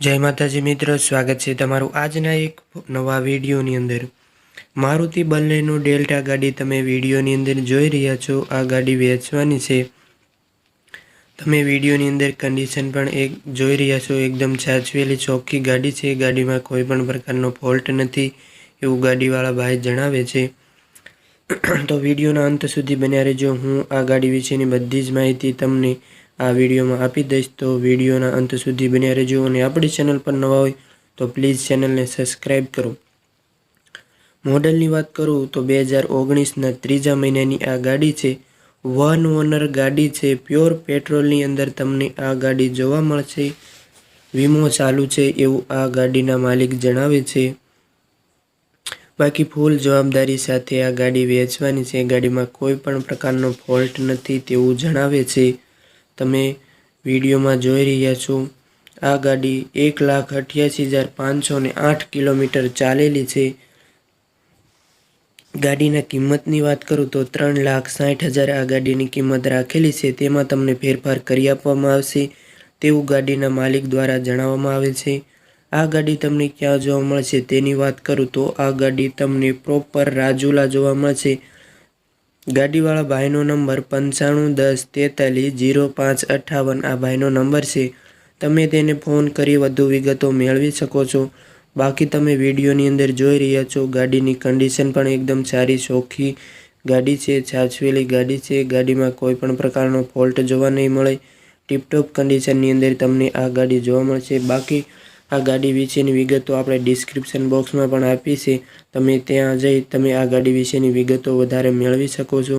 જય માતાજી મિત્રો, સ્વાગત છે તમારું આજના એક નવા વિડીયોની અંદર. મારુતિ બલ્લેનો ડેલ્ટા ગાડી તમે વિડીયોની અંદર જોઈ રહ્યા છો. આ ગાડી વેચવાની છે. તમે વિડીયોની અંદર કન્ડિશન પણ એક જોઈ રહ્યા છો. એકદમ સાચવેલી ચોખ્ખી ગાડી છે. ગાડીમાં કોઈ પણ પ્રકારનો ફોલ્ટ નથી. એવું ગાડીવાળા ભાઈ જણાવે છે. તો વિડીયોના અંત સુધી બન્યા રહેજો. હું આ ગાડી વિશેની બધી જ માહિતી તમને આ વિડીયોમાં આપી દઈશ. તો વિડીયોના અંત સુધી બન્યા રહેજો અને આપણી ચેનલ પર નવા હોય તો પ્લીઝ ચેનલને સબસ્ક્રાઈબ કરો. મોડલની વાત કરું તો બે હજાર ઓગણીસના ત્રીજા મહિનાની આ ગાડી છે. વન ઓનર ગાડી છે. પ્યોર પેટ્રોલની અંદર તમને આ ગાડી જોવા મળશે. વીમો ચાલુ છે એવું આ ગાડીના માલિક જણાવે છે. બાકી ફૂલ જવાબદારી સાથે આ ગાડી વેચવાની છે. ગાડીમાં કોઈ પણ પ્રકારનો ફોલ્ટ નથી તેવું જણાવે છે. તમે વિડીયોમાં જોઈ રહ્યા છો, આ ગાડી એક લાખ અઠ્યાસી હજાર પાંચસો ને આઠ કિલોમીટર ચાલેલી છે. ગાડીના કિંમતની વાત કરું તો ત્રણ લાખ સાઠ હજાર આ ગાડીની કિંમત રાખેલી છે. તેમાં તમને ફેરફાર કરી આપવામાં આવશે તેવું ગાડીના માલિક દ્વારા જણાવવામાં આવે છે. આ ગાડી તમને ક્યાં જોવા મળશે તેની વાત કરું તો આ ગાડી તમને પ્રોપર રાજુલા જોવા મળશે. ગાડીવાળા ભાઈનો નંબર પંચાણું દસ તેતાલીસ જીરો પાંચ અઠ્ઠાવન આ ભાઈનો નંબર છે. તમે તેને ફોન કરી વધુ વિગતો મેળવી શકો છો. બાકી તમે વિડીયોની અંદર જોઈ રહ્યા છો, ગાડીની કન્ડિશન પણ એકદમ સારી, ચોખ્ખી ગાડી છે, છાછવેલી ગાડી છે. ગાડીમાં કોઈ પણ પ્રકારનો ફોલ્ટ જોવા નહીં મળે. ટીપટોપ કન્ડિશનની અંદર તમને આ ગાડી જોવા મળશે. બાકી આ ગાડી વિશેની વિગતો આપણે ડિસ્ક્રિપ્શન બોક્સમાં પણ આપી છે. તમે ત્યાં જઈ તમે આ ગાડી વિશેની વિગતો વધારે મેળવી શકો છો.